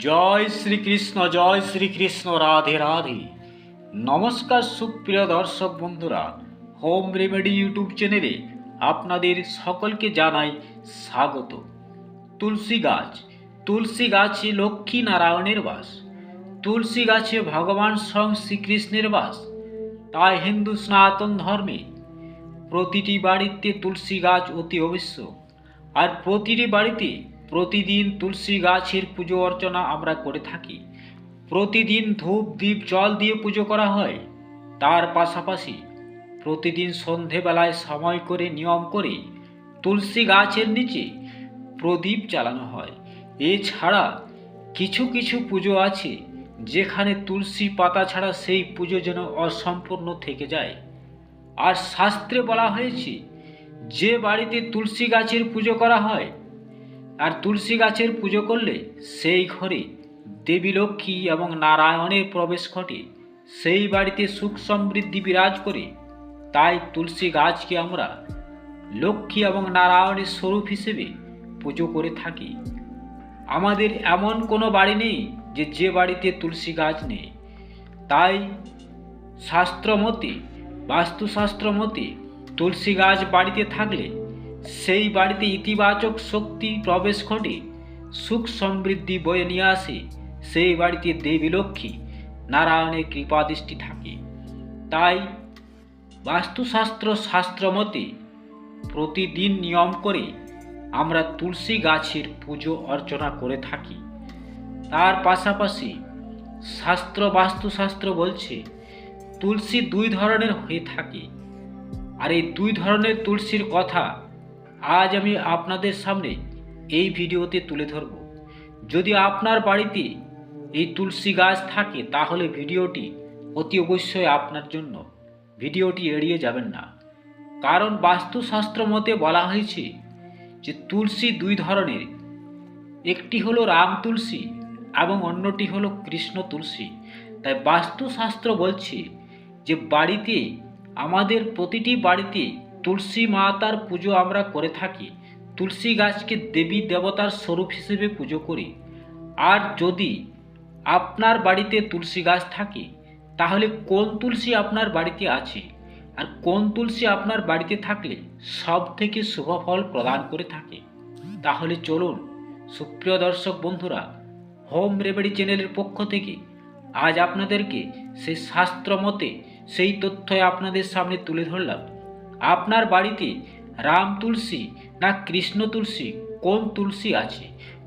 জয় শ্রীকৃষ্ণ জয় শ্রীকৃষ্ণ, রাধে রাধে। নমস্কার সুপ্রিয় দর্শক বন্ধুরা, হোম রেমেডি ইউটিউব চ্যানেলে আপনাদের সকলকে জানাই স্বাগত। তুলসী গাছ, তুলসী গাছে লক্ষ্মী নারায়ণের বাস, তুলসী গাছে ভগবান স্বয়ং শ্রীকৃষ্ণের বাস, তাই হিন্দু সনাতন ধর্মে প্রতিটি বাড়িতে তুলসী গাছ অতি অবশ্য, আর প্রতিটি বাড়িতে প্রতিদিন তুলসী গাছের পুজো অর্চনা আমরা করে থাকি। প্রতিদিন ধূপ দ্বীপ জল দিয়ে পুজো করা হয়। তার পাশাপাশি প্রতিদিন সন্ধেবেলায় সময় করে নিয়ম করে তুলসী গাছের নিচে প্রদীপ চালানো হয়। এছাড়া কিছু কিছু পুজো আছে যেখানে তুলসী পাতা ছাড়া সেই পুজো যেন অসম্পূর্ণ থেকে যায়। আর শাস্ত্রে বলা হয়েছে, যে বাড়িতে তুলসী গাছের পুজো করা হয় আর তুলসী গাছের পুজো করলে সেই ঘরে দেবী লক্ষ্মী এবং নারায়ণের প্রবেশ ঘটে। সেই বাড়িতে সুখ সমৃদ্ধি বিরাজ করে। তাই তুলসী গাছকে আমরা লক্ষ্মী এবং নারায়ণের স্বরূপ হিসেবে পুজো করে থাকি। আমাদের এমন কোনো বাড়ি নেই যে যে বাড়িতে তুলসী গাছ নেই। তাই শাস্ত্রমতে বাস্তুশাস্ত্র মতে তুলসী গাছ বাড়িতে থাকলে সেই বাড়িতে ইতিবাচক শক্তি প্রবেশ ঘটে, সুখ সমৃদ্ধি বয়ে নিয়ে আসে। সেই বাড়িতে দেবী লক্ষ্মী, নারায়ণের কৃপাদৃষ্টি থাকে। তাই বাস্তুশাস্ত্র শাস্ত্র মতে প্রতিদিন নিয়ম করে আমরা তুলসী গাছের পুজো অর্চনা করে থাকি। তার পাশাপাশি শাস্ত্র বাস্তুশাস্ত্র বলছে, তুলসী দুই ধরনের হয়ে থাকে। আর এই দুই ধরনের তুলসীর কথা আজ আমি আপনাদের সামনে এই ভিডিওতে তুলে ধরব। যদি আপনার বাড়িতে এই তুলসী গাছ থাকে, তাহলে ভিডিওটি অতি অবশ্যই আপনার জন্য ভিডিওটি এড়িয়ে যাবেন না। কারণ বাস্তুশাস্ত্র মতে বলা হয়েছে যে তুলসী দুই ধরনের, একটি হলো রাম তুলসী এবং অন্যটি হলো কৃষ্ণ তুলসী। তাই বাস্তুশাস্ত্র বলছে যে বাড়িতে, আমাদের প্রতিটি বাড়িতে তুলসী মাতার পুজো আমরা করে থাকি। তুলসী গাছকে দেবী দেবতার স্বরূপ হিসেবে পুজো করি। আর যদি আপনার বাড়িতে তুলসী গাছ থাকে, তাহলে কোন তুলসী আপনার বাড়িতে আছে? আর কোন তুলসী আপনার বাড়িতে থাকলে সব থেকে শুভ ফল প্রদান করে থাকে? তাহলে চলুন, সুপ্রিয় দর্শক বন্ধুরা, হোম রেমেডি চ্যানেলের পক্ষ থেকে আজ আপনাদেরকে সেই শাস্ত্র মতে সেই তথ্য আপনাদের সামনে তুলে ধরলাম। আপনার বাড়িতে রাম তুলসী না কৃষ্ণ তুলসী, কোন তুলসী আছে?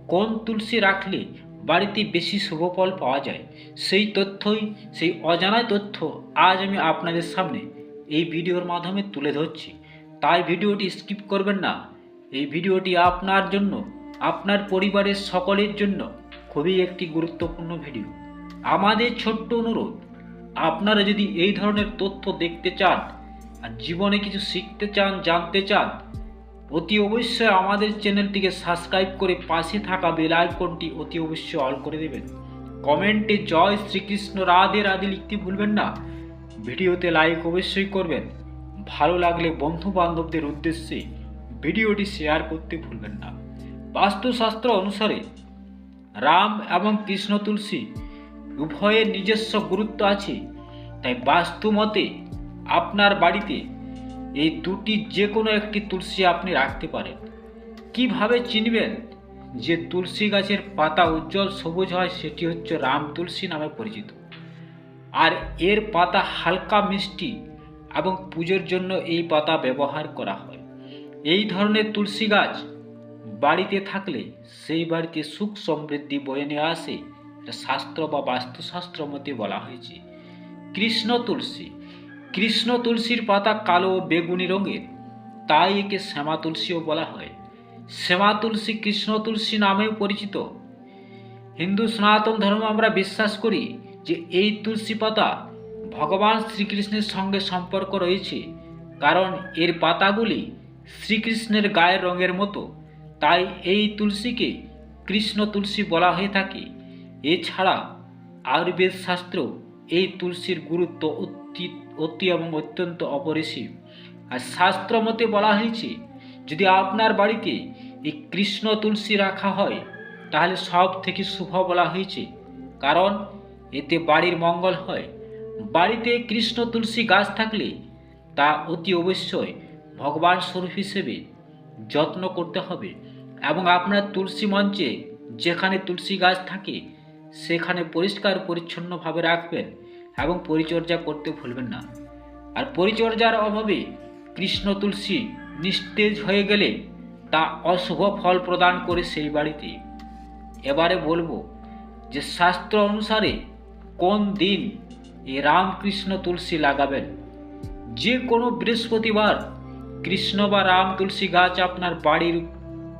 কোন তুলসী রাখলে বাড়িতে বেশি শুভ ফল পাওয়া যায়? সেই তথ্যই, সেই অজানা তথ্য আজ আমি আপনাদের সামনে এই ভিডিওর মাধ্যমে তুলে ধরছি। তাই ভিডিওটি স্কিপ করবেন না। এই ভিডিওটি আপনার জন্য, আপনার পরিবারের সকলের জন্য খুবই একটি গুরুত্বপূর্ণ ভিডিও। আমাদের ছোট্ট অনুরোধ, আপনারা যদি এই ধরনের তথ্য দেখতে চান আর জীবনে কিছু শিখতে চান, জানতে চান, অতি অবশ্যই আমাদের চ্যানেলটিকে সাবস্ক্রাইব করে পাশে থাকা বেল আইকনটি অতি অবশ্যই অল করে দেবেন। কমেন্টে জয় শ্রীকৃষ্ণ, রাধে রাধে লিখতে ভুলবেন না। ভিডিওতে লাইক অবশ্যই করবেন। ভালো লাগলে বন্ধু বান্ধবদের উদ্দেশ্যে ভিডিওটি শেয়ার করতে ভুলবেন না। বাস্তুশাস্ত্র অনুসারে রাম এবং কৃষ্ণ তুলসী উভয়ের নিজস্ব গুরুত্ব আছে। তাই বাস্তু মতে আপনার বাড়িতে এই দুটি যে কোনো একটি তুলসী আপনি রাখতে পারেন। কীভাবে চিনবেন যে তুলসী গাছের পাতা উজ্জ্বল সবুজ হয় সেটি হচ্ছে রাম তুলসী নামে পরিচিত। আর এর পাতা হালকা মিষ্টি এবং পুজোর জন্য এই পাতা ব্যবহার করা হয়। এই ধরনের তুলসী গাছ বাড়িতে থাকলে সেই বাড়িতে সুখ সমৃদ্ধি বয়ে নিয়ে আসে শাস্ত্র বা বাস্তুশাস্ত্র মতে বলা হয়েছে। কৃষ্ণ তুলসী কৃষ্ণ তুলসীর পাতা কালো ও বেগুনি রঙের। তাই একে শ্যামা তুলসীও বলা হয়। শ্যামা তুলসী কৃষ্ণ তুলসী নামেও পরিচিত। হিন্দু সনাতন ধর্ম আমরা বিশ্বাস করি যে এই তুলসী পাতা ভগবান শ্রীকৃষ্ণের সঙ্গে সম্পর্ক রয়েছে, কারণ এর পাতাগুলি শ্রীকৃষ্ণের গায়ের রঙের মতো। তাই এই তুলসীকে কৃষ্ণ তুলসী বলা হয়ে থাকে। এছাড়া আয়ুর্বেদ শাস্ত্র এই তুলসীর গুরুত্ব অতি অতি এবং অত্যন্ত অপরিসীম। আর শাস্ত্র মতে বলা হয়েছে, যদি আপনার বাড়িতে এই কৃষ্ণ তুলসী রাখা হয়, তাহলে সব থেকে শুভ বলা হয়েছে। কারণ এতে বাড়ির মঙ্গল হয়। বাড়িতে কৃষ্ণ তুলসী গাছ থাকলে তা অতি অবশ্যই ভগবান স্বরূপ হিসেবে যত্ন করতে হবে এবং আপনার তুলসী মঞ্চে যেখানে তুলসী গাছ থাকে, সেখানে পরিষ্কার পরিচ্ছন্নভাবে রাখবেন। এবং পরিচর্যা করতে ভুলবেন না। আর পরিচর্যার অভাবে কৃষ্ণ তুলসী নিস্তেজ হয়ে গেলে তা অশুভ ফল প্রদান করে সেই বাড়িতে। এবারে বলব যে শাস্ত্র অনুসারে কোন দিন এই রামকৃষ্ণ তুলসী লাগাবেন? যে কোনো বৃহস্পতিবার কৃষ্ণ বা রাম তুলসী গাছ আপনার বাড়ির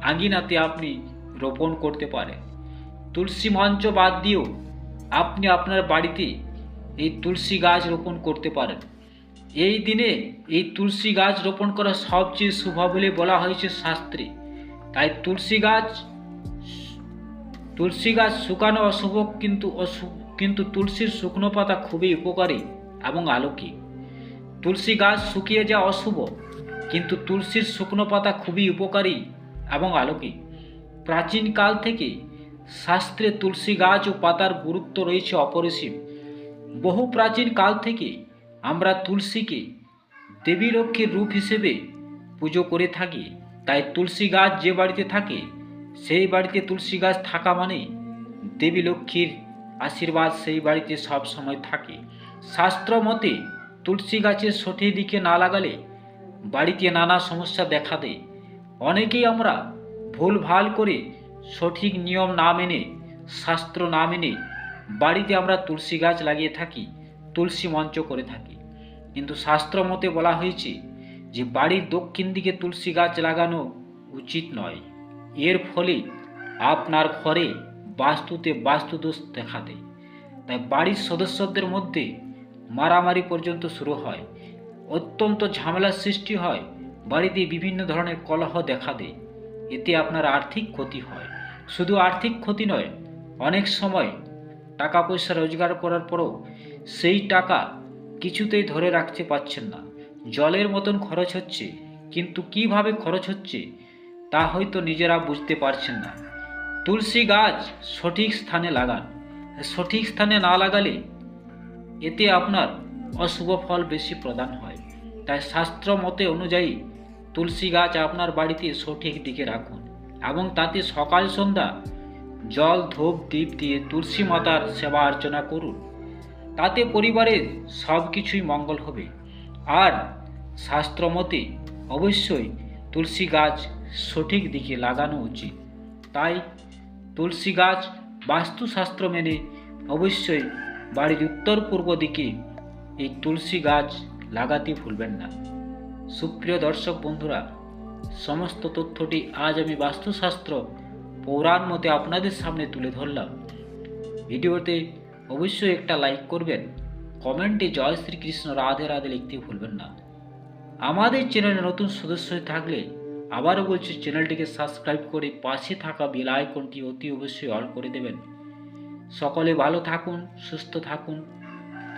আঙিনাতে আপনি রোপণ করতে পারেন। তুলসী মঞ্চ বাদ দিয়েও আপনি আপনার বাড়িতে এই তুলসী গাছ রোপণ করতে পারেন। এই দিনে এই তুলসী গাছ রোপণ করা সবচেয়ে শুভ বলে বলা হয়েছে শাস্ত্রে। তাই তুলসী গাছ তুলসী গাছ শুকানো অশুভ, কিন্তু অশুভ, কিন্তু তুলসীর শুকনো পাতা খুবই উপকারী এবং আলোকিক তুলসী গাছ শুকিয়ে যাওয়া অশুভ, কিন্তু তুলসীর শুকনো পাতা খুবই উপকারী এবং আলোকিক প্রাচীনকাল থেকে শাস্ত্রে তুলসী গাছ ও পাতার গুরুত্ব রয়েছে অপরিসীম। বহু প্রাচীন কাল থেকে আমরা তুলসীকে দেবী লক্ষ্মীর রূপ হিসেবে পুজো করে থাকি। তাই তুলসী গাছ যে বাড়িতে থাকে, সেই বাড়িতে তুলসী গাছ থাকা মানে দেবী লক্ষ্মীর আশীর্বাদ সেই বাড়িতে সব সময় থাকে। শাস্ত্র মতে তুলসী গাছের সঠিক দিকে না লাগালে বাড়িতে নানা সমস্যা দেখা দেয়। অনেকেই আমরা ভুল ভালো করে সঠিক নিয়ম না মেনে, শাস্ত্র না মেনে বাড়িতে আমরা তুলসী গাছ লাগিয়ে থাকি, তুলসী মঞ্চ করে থাকি। কিন্তু শাস্ত্র মতে বলা হয়েছে যে, বাড়ির দক্ষিণ দিকে তুলসী গাছ লাগানো উচিত নয়। এর ফলে আপনার ঘরে বাস্তুতে বাস্তুদোষ দেখা দেয়। তাই বাড়ির সদস্যদের মধ্যে মারামারি পর্যন্ত শুরু হয়। অত্যন্ত ঝামেলার সৃষ্টি হয়। বাড়িতে বিভিন্ন ধরনের কলহ দেখা দেয়। এতে আপনার আর্থিক ক্ষতি হয়। শুধু আর্থিক ক্ষতি নয়, অনেক সময় টাকা পয়সা রোজগার করার পরও সেই টাকা কিছুতেই ধরে রাখতে পারছেন না। জলের মতন খরচ হচ্ছে, কিন্তু কীভাবে খরচ হচ্ছে তা হয়তো নিজেরা বুঝতে পারছেন না। তুলসী গাছ সঠিক স্থানে লাগান। সঠিক স্থানে না লাগালে এতে আপনার অশুভ ফল বেশি প্রদান হয়। তাই শাস্ত্র মতে অনুযায়ী তুলসী গাছ আপনার বাড়িতে সঠিক দিকে রাখুন এবং তাতে সকাল সন্ধ্যা জল ধূপ দ্বীপ দিয়ে তুলসী মাতার সেবা অর্চনা করুন। তাতে পরিবারের সব কিছুই মঙ্গল হবে। আর শাস্ত্র মতে অবশ্যই তুলসী গাছ সঠিক দিকে লাগানো উচিত। তাই তুলসী গাছ বাস্তুশাস্ত্র মেনে অবশ্যই বাড়ির উত্তর পূর্ব দিকে এই তুলসী গাছ লাগাতে ভুলবেন না। সুপ্রিয় দর্শক বন্ধুরা, সমস্ত তথ্যটি আজ আমি বাস্তুশাস্ত্র পৌরাণ মতে আপনাদের সামনে তুলে ধরলাম। ভিডিওতে অবশ্যই একটা লাইক করবেন, কমেন্টে জয় শ্রীকৃষ্ণ রাধে রাধে লিখতে ভুলবেন না। আমাদের চ্যানেলে নতুন সদস্য থাকলে আবারও বলছি চ্যানেলটিকে সাবস্ক্রাইব করে পাশে থাকা বেল আইকনটি অতি অবশ্যই অল করে দেবেন। সকলে ভালো থাকুন, সুস্থ থাকুন।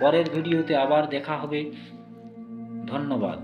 পরের ভিডিওতে আবার দেখা হবে। ধন্যবাদ।